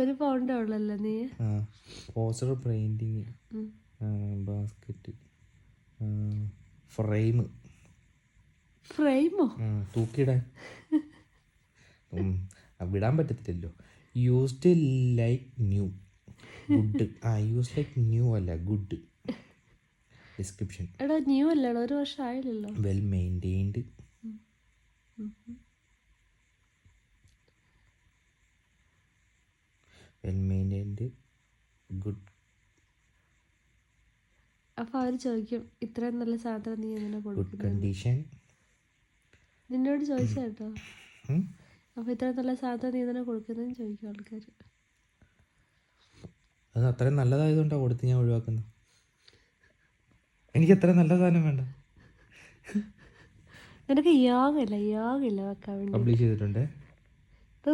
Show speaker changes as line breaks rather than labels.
ഒരു പൗണ്ടേ ഉള്ളല്ലോ നീ?
പോസ്റ്റർ പെയിന്റിങ്
ഉം.
ബാസ്ക്കറ്റ് ഫ്രെയിം
ഫ്രെയിമോ
തൂക്കിയിടാൻ. വിടാൻ പറ്റത്തില്ലല്ലോ. യൂസ്ഡ് ലൈക്ക് ന്യൂ ഗുഡ് ആ യൂസ് ലൈക്ക് ന്യൂ അല്ല ഗുഡ് ഡിസ്ക്രിപ്ഷൻ
എടാ ന്യൂ അല്ലടാ ഒരു വർഷം ആയില്ലല്ലോ
വെൽ മെയിന്റെയിൻഡ് വെൽ ഗുഡ്
അപ്പൊ അവർ ചോദിക്കും ഇത്രയും നല്ല സാധനം നീ എങ്ങനെ
ഗുഡ്
കൊടുക്കുന്നത്
കണ്ടീഷൻ.
നിന്നോട് ചോദിച്ചാ കേട്ടോ. അപ്പൊ ഇത്രയും നല്ല സാധനം നീ എങ്ങനെ കൊടുക്കുന്നതെന്ന് ചോദിക്കും ആൾക്കാർ
അത് അത്രയും നല്ലതായതുകൊണ്ടാണ് കൊടുത്ത് ഞാൻ ഒഴിവാക്കുന്നത്. എനിക്ക് അത്ര നല്ല സാധനം വേണ്ട.
നിനക്ക് യോഗമില്ല യോഗമില്ല വെക്കാൻ വേണ്ടി.
പബ്ലിഷ് ചെയ്തിട്ടുണ്ട്.
ഇത്